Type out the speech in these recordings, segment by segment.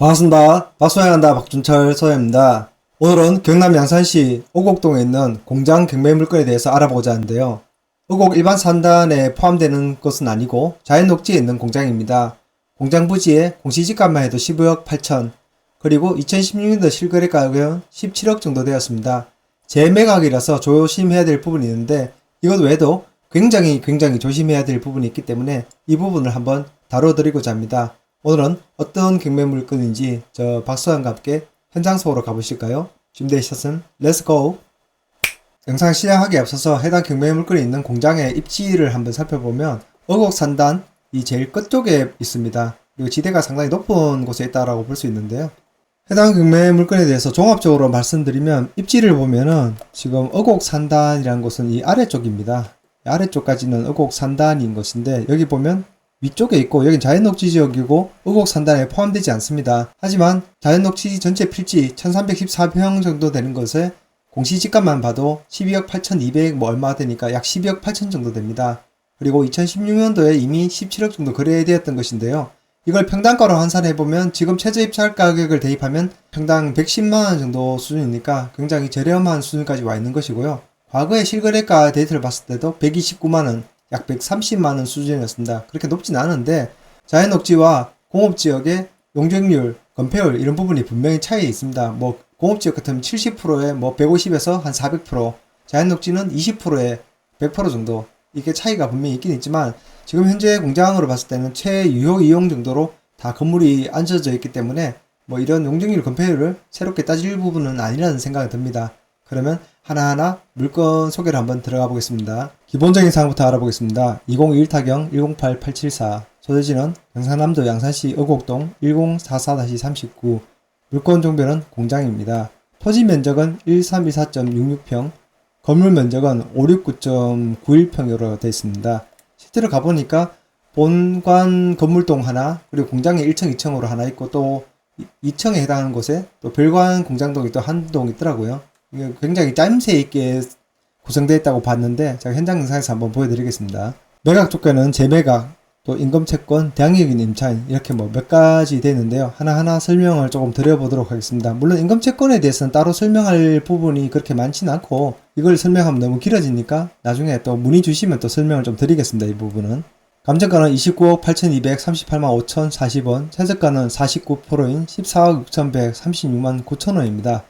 반갑습니다. 박소양한다 박준철 소장입니다. 오늘은 경남 양산시 오곡동에 있는 공장 경매 물건에 대해서 알아보고자 하는데요. 오곡 일반 산단에 포함되는 것은 아니고 자연 녹지에 있는 공장입니다. 공장 부지에 공시지가만 해도 15억 8천, 그리고 2016년도 실거래 가격은 17억 정도 되었습니다. 재매각이라서 조심해야 될 부분이 있는데 이것 외에도 굉장히 굉장히 조심해야 될 부분이 있기 때문에 이 부분을 한번 다뤄드리고자 합니다. 오늘은 어떤 경매 물건인지 저 박수환과 함께 현장 속으로 가보실까요? 준비되셨음? 렛츠고! 영상 시작하기 앞서서 해당 경매 물건이 있는 공장의 입지를 한번 살펴보면 어곡 산단 이 제일 끝쪽에 있습니다. 그리고 지대가 상당히 높은 곳에 있다라고 볼 수 있는데요. 해당 경매 물건에 대해서 종합적으로 말씀드리면 입지를 보면은 지금 어곡 산단이라는 곳은 이 아래쪽입니다. 아래쪽까지는 어곡 산단인 것인데 여기 보면 위쪽에 있고 여긴 자연녹지 지역이고 의곡 산단에 포함되지 않습니다. 하지만 자연녹지 전체 필지 1314평 정도 되는 것에 공시지가만 봐도 12억 8,200 뭐 얼마 되니까 약 12억 8천 정도 됩니다. 그리고 2016년도에 이미 17억 정도 거래되었던 것인데요. 이걸 평당가로 환산해보면 지금 최저 입찰 가격을 대입하면 평당 110만원 정도 수준이니까 굉장히 저렴한 수준까지 와 있는 것이고요. 과거의 실거래가 데이터를 봤을 때도 129만원, 약 130만원 수준이었습니다. 그렇게 높진 않은데 자연녹지와 공업지역의 용적률, 건폐율 이런 부분이 분명히 차이 있습니다. 뭐 공업지역 같으면 70%에 뭐 150에서 한 400%, 자연녹지는 20%에 100% 정도 이게 차이가 분명히 있긴 있지만 지금 현재 공장으로 봤을 때는 최유효 이용 정도로 다 건물이 앉혀져 있기 때문에 뭐 이런 용적률 건폐율을 새롭게 따질 부분은 아니라는 생각이 듭니다. 그러면 하나하나 물건 소개를 한번 들어가 보겠습니다. 기본적인 사항부터 알아보겠습니다. 2021 타경 108874 소재지는 경상남도 양산시 어곡동 1044-39 물건 종별은 공장입니다. 토지 면적은 1324.66평 건물 면적은 569.91평으로 되어 있습니다. 실제로 가보니까 본관 건물동 하나 그리고 공장이 1층, 2층으로 하나 있고 또 2층에 해당하는 곳에 또 별관 공장동이 또 한 동 있더라고요. 굉장히 짜임새 있게 구성되어 있다고 봤는데 제가 현장 영상에서 한번 보여드리겠습니다. 매각 조건은 재매각, 또 임금채권, 대항력인 임차인 이렇게 뭐 몇 가지 되는데요. 하나하나 설명을 조금 드려보도록 하겠습니다. 물론 임금채권에 대해서는 따로 설명할 부분이 그렇게 많지는 않고 이걸 설명하면 너무 길어지니까 나중에 또 문의 주시면 또 설명을 좀 드리겠습니다. 이 부분은. 감정가는 29억 8,238만 5,040원, 최저가는 49%인 14억 6,136만 9천원입니다.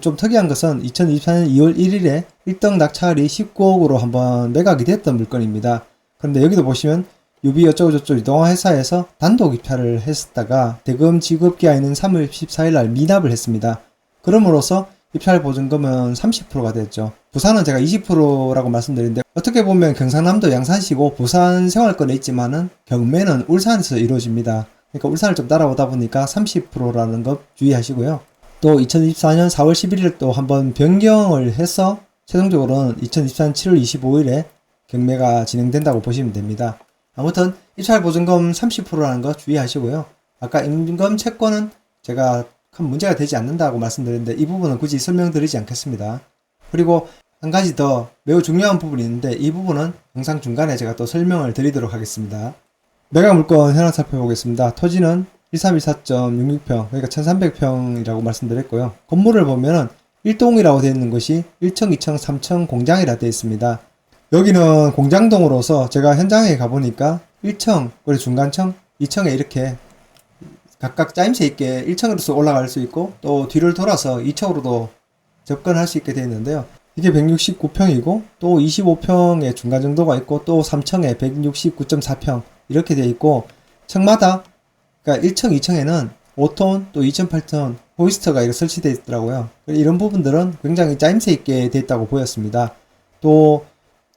좀 특이한 것은 2024년 2월 1일에 1등 낙찰이 19억으로 한번 매각이 됐던 물건입니다. 그런데 여기도 보시면 유비 어쩌고 저쩌고 이동화 회사에서 단독 입찰을 했었다가 대금 지급기한인 3월 14일 날 미납을 했습니다. 그럼으로써 입찰 보증금은 30%가 됐죠. 부산은 제가 20%라고 말씀드렸는데 어떻게 보면 경상남도 양산시고 부산 생활권에 있지만은 경매는 울산에서 이루어집니다. 그러니까 울산을 좀 따라오다 보니까 30%라는 것 주의하시고요. 또 2024년 4월 11일 또 한번 변경을 해서 최종적으로는 2024년 7월 25일에 경매가 진행된다고 보시면 됩니다. 아무튼 입찰 보증금 30%라는 거 주의하시고요. 아까 임금 채권은 제가 큰 문제가 되지 않는다고 말씀드렸는데 이 부분은 굳이 설명드리지 않겠습니다. 그리고 한 가지 더 매우 중요한 부분이 있는데 이 부분은 영상 중간에 제가 또 설명을 드리도록 하겠습니다. 매각 물건 현황 살펴보겠습니다. 토지는 1314.66평, 그러니까 1300평이라고 말씀드렸고요. 건물을 보면은 1동이라고 되어 있는 것이 1층, 2층, 3층 공장이라 되어 있습니다. 여기는 공장동으로서 제가 현장에 가보니까 1층, 그리고 중간층, 2층에 이렇게 각각 짜임새 있게 1층으로서 올라갈 수 있고 또 뒤를 돌아서 2층으로도 접근할 수 있게 되어 있는데요. 이게 169평이고 또 25평의 중간 정도가 있고 또 3층에 169.4평 이렇게 되어 있고 층마다 그러니까 1층, 2층에는 5톤 또 2.8톤 호이스터가 이렇게 설치되어 있더라고요. 이런 부분들은 굉장히 짜임새 있게 되어 있다고 보였습니다. 또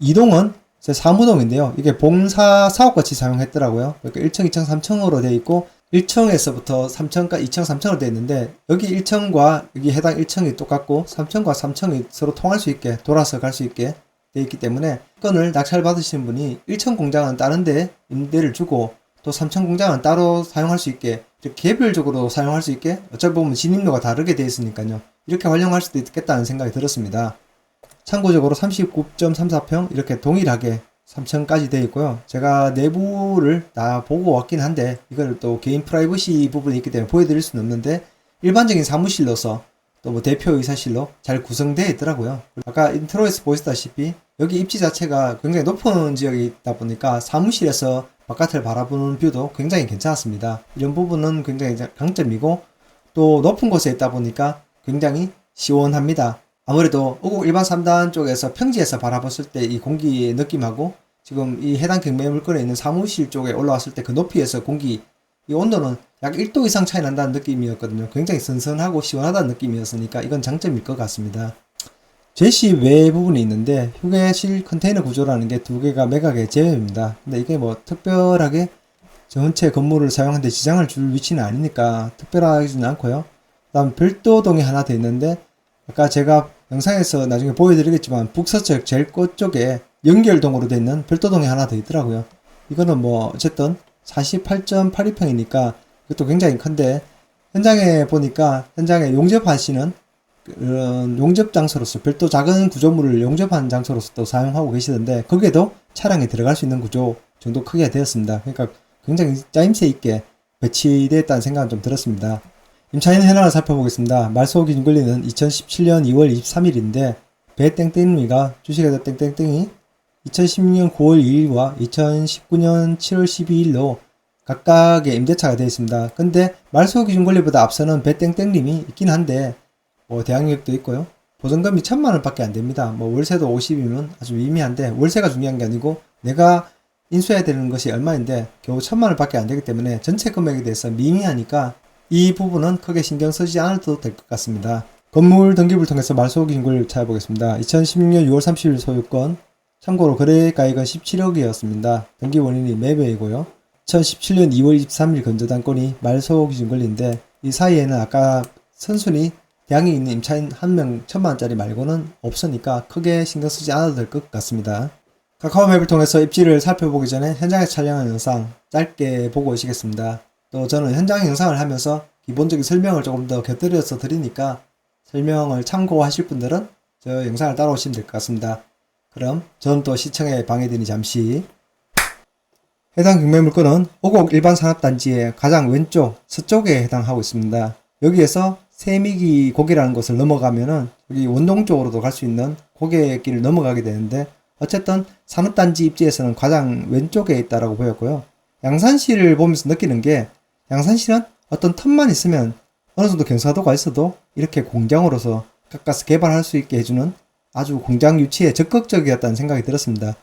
2동은 제 사무동인데요. 이게 봉사 사업같이 사용했더라고요. 그러니까 1층, 2층, 3층으로 되어 있고 1층에서부터 3층까지 2층, 3층으로 되어 있는데 여기 1층과 여기 해당 1층이 똑같고 3층과 3층이 서로 통할 수 있게 돌아서 갈 수 있게 되어 있기 때문에 건을 낙찰 받으신 분이 1층 공장은 다른 데 임대를 주고 또 3층 공장은 따로 사용할 수 있게 개별적으로 사용할 수 있게 어차피 보면 진입로가 다르게 되어 있으니까요. 이렇게 활용할 수도 있겠다는 생각이 들었습니다. 참고적으로 39.34평 이렇게 동일하게 3층까지 되어 있고요. 제가 내부를 다 보고 왔긴 한데 이걸 또 개인 프라이버시 부분이 있기 때문에 보여드릴 수는 없는데 일반적인 사무실로서 또 뭐 대표 의사실로 잘 구성되어 있더라고요. 아까 인트로에서 보셨다시피 여기 입지 자체가 굉장히 높은 지역에 있다 보니까 사무실에서 바깥을 바라보는 뷰도 굉장히 괜찮았습니다. 이런 부분은 굉장히 강점이고 또 높은 곳에 있다 보니까 굉장히 시원합니다. 아무래도 어곡 일반 3단 쪽에서 평지에서 바라봤을 때 이 공기의 느낌하고 지금 이 해당 경매 물건에 있는 사무실 쪽에 올라왔을 때 그 높이에서 공기 이 온도는 약 1도 이상 차이 난다는 느낌이었거든요. 굉장히 선선하고 시원하다는 느낌이었으니까 이건 장점일 것 같습니다. 제시 외 부분이 있는데 휴게실 컨테이너 구조라는 게 두 개가 매각의 제외입니다. 근데 이게 뭐 특별하게 전체 건물을 사용하는데 지장을 줄 위치는 아니니까 특별하지는 않고요. 다음 별도동이 하나 더 있는데 아까 제가 영상에서 나중에 보여드리겠지만 북서쪽 제일 끝 쪽에 연결동으로 돼 있는 별도동이 하나 더 있더라고요. 이거는 뭐 어쨌든 48.82평이니까 이것도 굉장히 큰데 현장에 보니까 현장에 용접하시는 용접 장소로서 별도 작은 구조물을 용접하는 장소로서 또 사용하고 계시던데 거기에도 차량이 들어갈 수 있는 구조 정도 크게 되었습니다. 그러니까 굉장히 짜임새 있게 배치되었다는 생각은 좀 들었습니다. 임차인 현황을 살펴보겠습니다. 말소 기준 권리는 2017년 2월 23일인데 배 땡땡이가 주식회사 땡땡땡이 2016년 9월 2일과 2019년 7월 12일로 각각의 임대차가 되어 있습니다. 근데 말소 기준 권리보다 앞서는 배 땡땡님이 있긴 한데 뭐 대항력도 있고요. 보증금이 천만 원밖에 안 됩니다. 뭐 월세도 50이면 아주 미미한데 월세가 중요한 게 아니고 내가 인수해야 되는 것이 얼마인데 겨우 천만 원밖에 안 되기 때문에 전체 금액에 대해서 미미하니까 이 부분은 크게 신경 쓰지 않아도 될 것 같습니다. 건물 등기부를 통해서 말소 기준을 찾아보겠습니다. 2016년 6월 30일 소유권 참고로 거래가액은 17억이었습니다. 등기 원인이 매매이고요. 2017년 2월 23일 건조단건이 말소 기준 권리인데 이 사이에는 아까 선순위 대항에 있는 임차인 한 명 천만 원짜리 말고는 없으니까 크게 신경 쓰지 않아도 될 것 같습니다. 카카오맵을 통해서 입지를 살펴보기 전에 현장에서 촬영한 영상 짧게 보고 오시겠습니다. 또 저는 현장 영상을 하면서 기본적인 설명을 조금 더 곁들여서 드리니까 설명을 참고하실 분들은 저 영상을 따라오시면 될 것 같습니다. 그럼 저는 또 시청에 방해되니 잠시 해당 경매 물건은 오곡 일반 산업단지의 가장 왼쪽 서쪽에 해당하고 있습니다. 여기에서 세미기 고개라는 곳을 넘어가면은 여기 원동 쪽으로도 갈 수 있는 고개길을 넘어가게 되는데 어쨌든 산업단지 입지에서는 가장 왼쪽에 있다라고 보였고요. 양산시를 보면서 느끼는 게 양산시는 어떤 틈만 있으면 어느 정도 경사도가 있어도 이렇게 공장으로서 가까스 개발할 수 있게 해주는 아주 공장 유치에 적극적이었다는 생각이 들었습니다.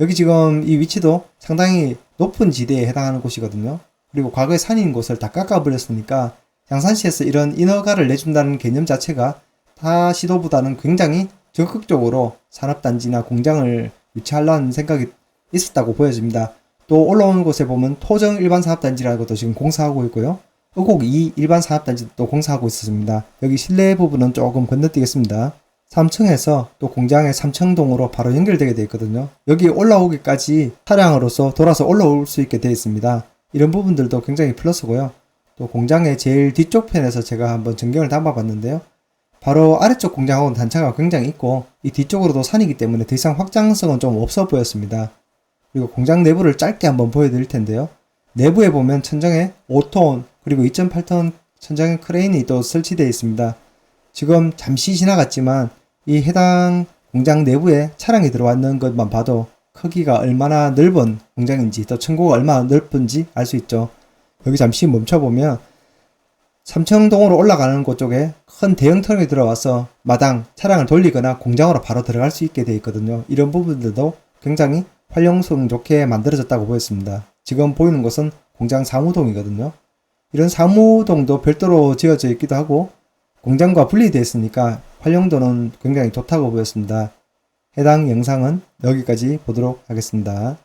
여기 지금 이 위치도 상당히 높은 지대에 해당하는 곳이거든요. 그리고 과거에 산인 곳을 다 깎아버렸으니까 양산시에서 이런 인허가를 내준다는 개념 자체가 타 시도보다는 굉장히 적극적으로 산업단지나 공장을 유치하려는 생각이 있었다고 보여집니다. 또 올라오는 곳에 보면 토정 일반 산업단지라는 것도 지금 공사하고 있고요. 의곡 2 일반 산업단지도 또 공사하고 있었습니다. 여기 실내 부분은 조금 건너뛰겠습니다. 3층에서 또 공장의 3층동으로 바로 연결되게 되어 있거든요. 여기 올라오기까지 차량으로서 돌아서 올라올 수 있게 되어 있습니다. 이런 부분들도 굉장히 플러스고요. 또 공장의 제일 뒤쪽 편에서 제가 한번 전경을 담아 봤는데요. 바로 아래쪽 공장하고는 단차가 굉장히 있고 이 뒤쪽으로도 산이기 때문에 더 이상 확장성은 좀 없어 보였습니다. 그리고 공장 내부를 짧게 한번 보여드릴 텐데요. 내부에 보면 천장에 5톤 그리고 2.8톤 천장에 크레인이 또 설치되어 있습니다. 지금 잠시 지나갔지만 이 해당 공장 내부에 차량이 들어왔는 것만 봐도 크기가 얼마나 넓은 공장인지 또 층고가 얼마나 넓은지 알 수 있죠. 여기 잠시 멈춰보면 삼청동으로 올라가는 곳 쪽에 큰 대형 터널이 들어와서 마당 차량을 돌리거나 공장으로 바로 들어갈 수 있게 되어 있거든요. 이런 부분들도 굉장히 활용성 좋게 만들어졌다고 보였습니다. 지금 보이는 곳은 공장 사무동이거든요. 이런 사무동도 별도로 지어져 있기도 하고 공장과 분리되어 있으니까 활용도는 굉장히 좋다고 보였습니다. 해당 영상은 여기까지 보도록 하겠습니다.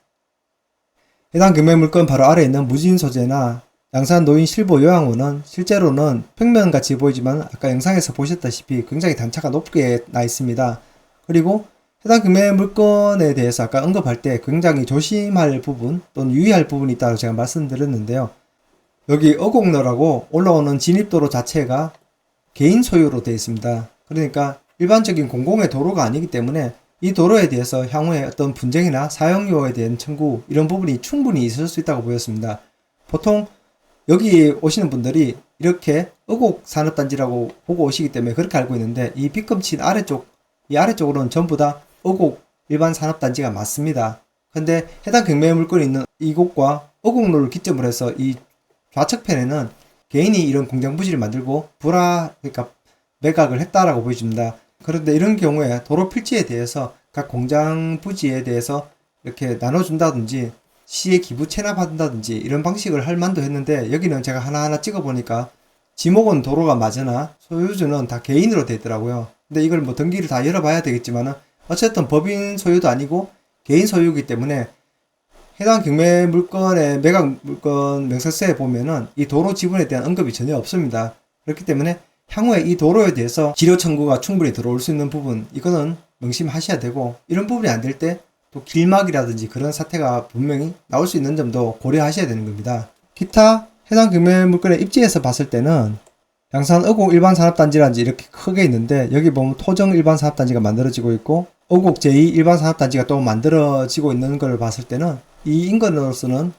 해당 경매 물건 바로 아래에 있는 무진 소재나 양산 노인 실버 요양원은 실제로는 평면 같이 보이지만 아까 영상에서 보셨다시피 굉장히 단차가 높게 나 있습니다. 그리고 해당 금융 물건에 대해서 아까 언급할 때 굉장히 조심할 부분 또는 유의할 부분이 있다고 제가 말씀드렸는데요. 여기 어곡로라고 올라오는 진입도로 자체가 개인 소유로 되어 있습니다. 그러니까 일반적인 공공의 도로가 아니기 때문에 이 도로에 대해서 향후에 어떤 분쟁이나 사용료에 대한 청구 이런 부분이 충분히 있을 수 있다고 보였습니다. 보통 여기 오시는 분들이 이렇게 의곡 산업단지라고 보고 오시기 때문에 그렇게 알고 있는데 이 빗금친 아래쪽 이 아래쪽으로는 전부 다 의곡 일반 산업단지가 맞습니다. 근데 해당 경매 물건이 있는 이곳과 의곡로를 기점으로 해서 이 좌측편에는 개인이 이런 공장 부지를 만들고 불화 그러니까 매각을 했다라고 보여집니다. 그런데 이런 경우에 도로 필지에 대해서 각 공장 부지에 대해서 이렇게 나눠준다든지 시에 기부 체납한다든지 이런 방식을 할 만도 했는데 여기는 제가 하나하나 찍어보니까 지목은 도로가 맞으나 소유주는 다 개인으로 돼 있더라고요. 근데 이걸 뭐 등기를 다 열어봐야 되겠지만은 어쨌든 법인 소유도 아니고 개인 소유이기 때문에 해당 경매 물건의 매각 물건 명세서에 보면은 이 도로 지분에 대한 언급이 전혀 없습니다. 그렇기 때문에 향후에 이 도로에 대해서 지료 청구가 충분히 들어올 수 있는 부분 이거는 명심하셔야 되고 이런 부분이 안 될 때 또 길막이라든지 그런 사태가 분명히 나올 수 있는 점도 고려하셔야 되는 겁니다. 기타 해당 경매 물건의 입지에서 봤을 때는 양산 의곡 일반 산업단지라든지 이렇게 크게 있는데 여기 보면 토정 일반 산업단지가 만들어지고 있고 의곡 제2 일반 산업단지가 또 만들어지고 있는 걸 봤을 때는 이 인근으로서는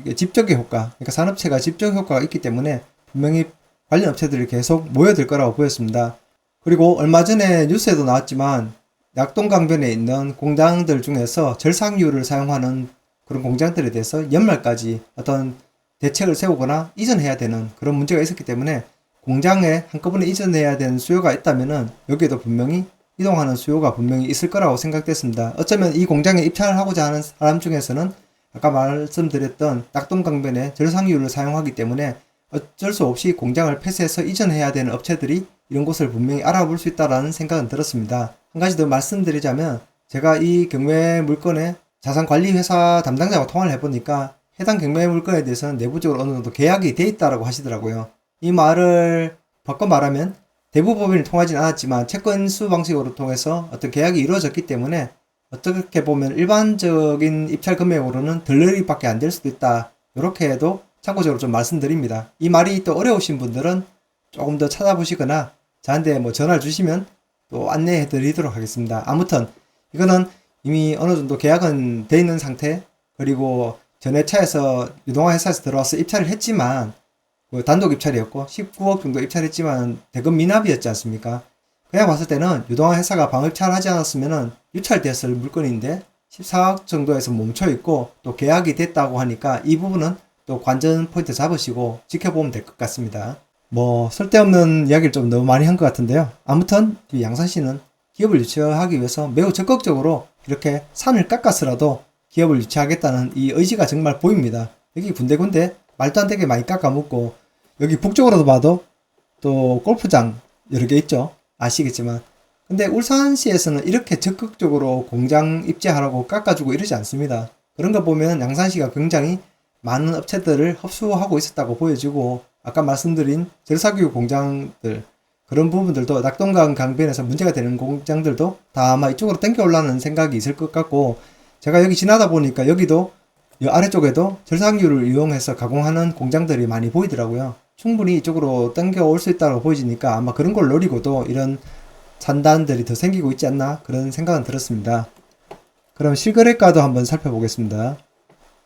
이게 집적의 효과, 그러니까 산업체가 집적 효과가 있기 때문에 분명히 관련 업체들이 계속 모여들 거라고 보였습니다. 그리고 얼마 전에 뉴스에도 나왔지만 낙동강변에 있는 공장들 중에서 절상유를 사용하는 그런 공장들에 대해서 연말까지 어떤 대책을 세우거나 이전해야 되는 그런 문제가 있었기 때문에 공장에 한꺼번에 이전해야 되는 수요가 있다면은 여기에도 분명히 이동하는 수요가 분명히 있을 거라고 생각됐습니다. 어쩌면 이 공장에 입찰을 하고자 하는 사람 중에서는 아까 말씀드렸던 낙동강변에 절상유를 사용하기 때문에 어쩔 수 없이 공장을 폐쇄해서 이전해야 되는 업체들이 이런 곳을 분명히 알아볼 수 있다라는 생각은 들었습니다. 한 가지 더 말씀드리자면 제가 이 경매 물건의 자산관리회사 담당자와 통화를 해보니까 해당 경매 물건에 대해서는 내부적으로 어느 정도 계약이 돼 있다라고 하시더라고요. 이 말을 바꿔 말하면 대부법인을 통하진 않았지만 채권 인수 방식으로 통해서 어떤 계약이 이루어졌기 때문에 어떻게 보면 일반적인 입찰 금액으로는 덜러리밖에 안 될 수도 있다. 이렇게 해도 참고적으로 좀 말씀드립니다. 이 말이 또 어려우신 분들은 조금 더 찾아보시거나 저한테 뭐 전화를 주시면 또 안내해 드리도록 하겠습니다. 아무튼 이거는 이미 어느 정도 계약은 돼 있는 상태 그리고 전에 차에서 유동화 회사에서 들어와서 입찰을 했지만 그 단독 입찰이었고 19억 정도 입찰했지만 대금 미납이었지 않습니까? 그냥 봤을 때는 유동화 회사가 방입찰 하지 않았으면은 유찰됐을 물건인데 14억 정도에서 멈춰 있고 또 계약이 됐다고 하니까 이 부분은 또 관전 포인트 잡으시고 지켜보면 될 것 같습니다. 뭐 쓸데없는 이야기를 좀 너무 많이 한 것 같은데요. 아무튼 이 양산 씨는 기업을 유치하기 위해서 매우 적극적으로 이렇게 산을 깎아서라도 기업을 유치하겠다는 이 의지가 정말 보입니다. 여기 군데군데 말도 안 되게 많이 깎아먹고 여기 북쪽으로도 봐도 또 골프장 여러 개 있죠. 아시겠지만 근데 울산시에서는 이렇게 적극적으로 공장 입지하라고 깎아주고 이러지 않습니다. 그런 거 보면 양산시가 굉장히 많은 업체들을 흡수하고 있었다고 보여지고 아까 말씀드린 절사규 공장들 그런 부분들도 낙동강 강변에서 문제가 되는 공장들도 다 아마 이쪽으로 땡겨 올라는 생각이 있을 것 같고 제가 여기 지나다 보니까 여기도 이 아래쪽에도 절상유를 이용해서 가공하는 공장들이 많이 보이더라고요. 충분히 이쪽으로 땡겨 올 수 있다고 보여지니까 아마 그런 걸 노리고도 이런 산단들이 더 생기고 있지 않나 그런 생각은 들었습니다. 그럼 실거래가도 한번 살펴보겠습니다.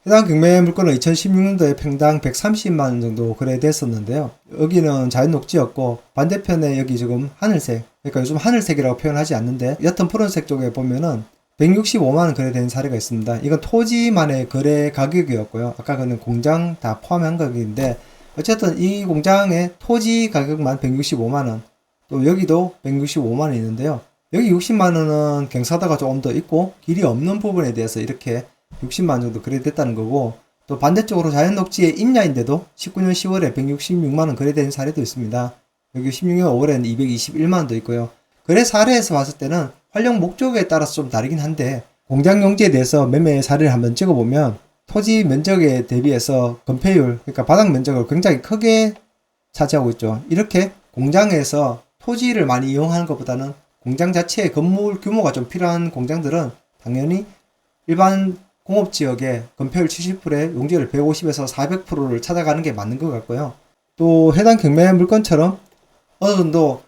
해당 경매 물건은 2016년도에 평당 130만원 정도 거래됐었는데요. 여기는 자연 녹지였고 반대편에 여기 지금 하늘색, 그러니까 요즘 하늘색이라고 표현하지 않는데 옅은 푸른색 쪽에 보면은 165만원 거래된 사례가 있습니다. 이건 토지만의 거래 가격이었고요. 아까 그는 공장 다 포함한 가격인데 어쨌든 이 공장의 토지 가격만 165만원 또 여기도 165만원이 있는데요. 여기 60만원은 경사다가 조금 더 있고 길이 없는 부분에 대해서 이렇게 60만 정도 거래됐다는 거고 또 반대쪽으로 자연 녹지의 임야인데도 19년 10월에 166만 원 거래된 사례도 있습니다. 여기 16년 5월에는 221만 원도 있고요. 거래 사례에서 봤을 때는 활용 목적에 따라서 좀 다르긴 한데 공장 용지에 대해서 매매 사례를 한번 찍어보면 토지 면적에 대비해서 건폐율 그러니까 바닥 면적을 굉장히 크게 차지하고 있죠. 이렇게 공장에서 토지를 많이 이용하는 것보다는 공장 자체의 건물 규모가 좀 필요한 공장들은 당연히 일반 공업 지역에 건폐율 70%에 용적률 150에서 400%를 찾아가는 게 맞는 것 같고요. 또 해당 경매 물건처럼 어느 정도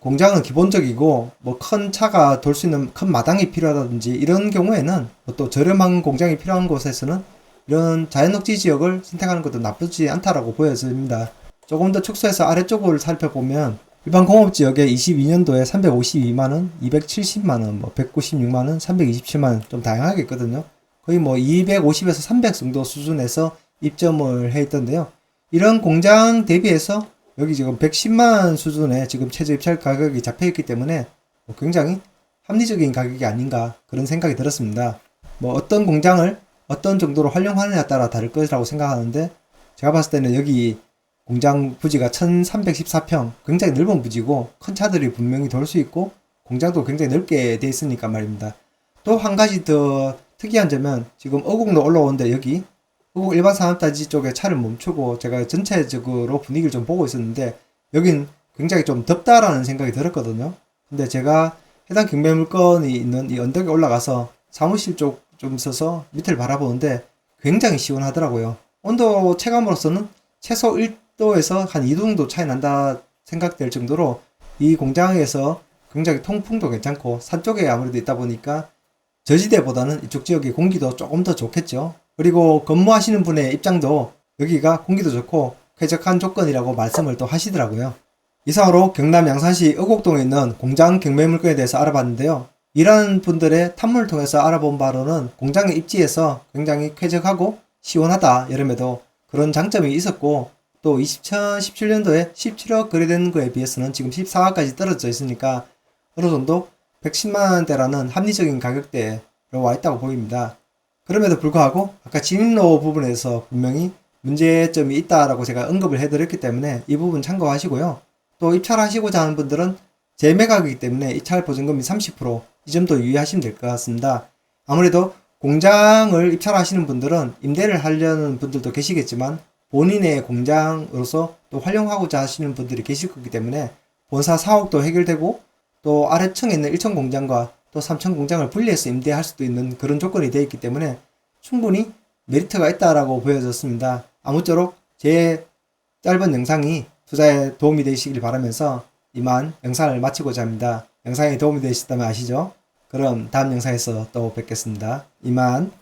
공장은 기본적이고 뭐 큰 차가 돌 수 있는 큰 마당이 필요하다든지 이런 경우에는 뭐또 저렴한 공장이 필요한 곳에서는 이런 자연녹지 지역을 선택하는 것도 나쁘지 않다라고 보여집니다. 조금 더 축소해서 아래쪽을 살펴보면 일반 공업 지역에 22년도에 352만 원, 270만 원, 뭐 196만 원, 327만 원 좀 다양하게 있거든요. 거의 뭐 250에서 300 정도 수준에서 입점을 해 있던데요. 이런 공장 대비해서 여기 지금 110만 수준의 지금 최저 입찰 가격이 잡혀 있기 때문에 뭐 굉장히 합리적인 가격이 아닌가 그런 생각이 들었습니다. 뭐 어떤 공장을 어떤 정도로 활용하느냐에 따라 다를 것이라고 생각하는데 제가 봤을 때는 여기 공장 부지가 1314평 굉장히 넓은 부지고 큰 차들이 분명히 돌 수 있고 공장도 굉장히 넓게 돼 있으니까 말입니다. 또 한 가지 더 특이한 점은 지금 어국로 올라오는데 여기 어국 일반 산업단지 쪽에 차를 멈추고 제가 전체적으로 분위기를 좀 보고 있었는데 여긴 굉장히 좀 덥다라는 생각이 들었거든요. 근데 제가 해당 경매 물건이 있는 이 언덕에 올라가서 사무실 쪽 좀 서서 밑을 바라보는데 굉장히 시원하더라고요. 온도 체감으로서는 최소 1도에서 한 2도 정도 차이 난다 생각될 정도로 이 공장에서 굉장히 통풍도 괜찮고 산 쪽에 아무래도 있다 보니까 저지대보다는 이쪽 지역의 공기도 조금 더 좋겠죠. 그리고 근무하시는 분의 입장도 여기가 공기도 좋고 쾌적한 조건이라고 말씀을 또 하시더라고요. 이상으로 경남 양산시 의곡동에 있는 공장 경매 물건에 대해서 알아봤는데요. 일하는 분들의 탐문을 통해서 알아본 바로는 공장의 입지에서 굉장히 쾌적하고 시원하다 여름에도 그런 장점이 있었고 또 2017년도에 17억 거래된 거에 비해서는 지금 14억까지 떨어져 있으니까 어느 정도 110만 원대라는 합리적인 가격대로 와 있다고 보입니다. 그럼에도 불구하고 아까 진입로 부분에서 분명히 문제점이 있다라고 제가 언급을 해드렸기 때문에 이 부분 참고하시고요. 또 입찰하시고자 하는 분들은 재매각이기 때문에 입찰 보증금이 30%이 점도 유의하시면 될 것 같습니다. 아무래도 공장을 입찰하시는 분들은 임대를 하려는 분들도 계시겠지만 본인의 공장으로서 또 활용하고자 하시는 분들이 계실 거기 때문에 본사 사옥도 해결되고 또 아래층에 있는 1층 공장과 또 3층 공장을 분리해서 임대할 수도 있는 그런 조건이 되어 있기 때문에 충분히 메리트가 있다라고 보여졌습니다. 아무쪼록 제 짧은 영상이 투자에 도움이 되시길 바라면서 이만 영상을 마치고자 합니다. 영상이 도움이 되셨다면 아시죠? 그럼 다음 영상에서 또 뵙겠습니다. 이만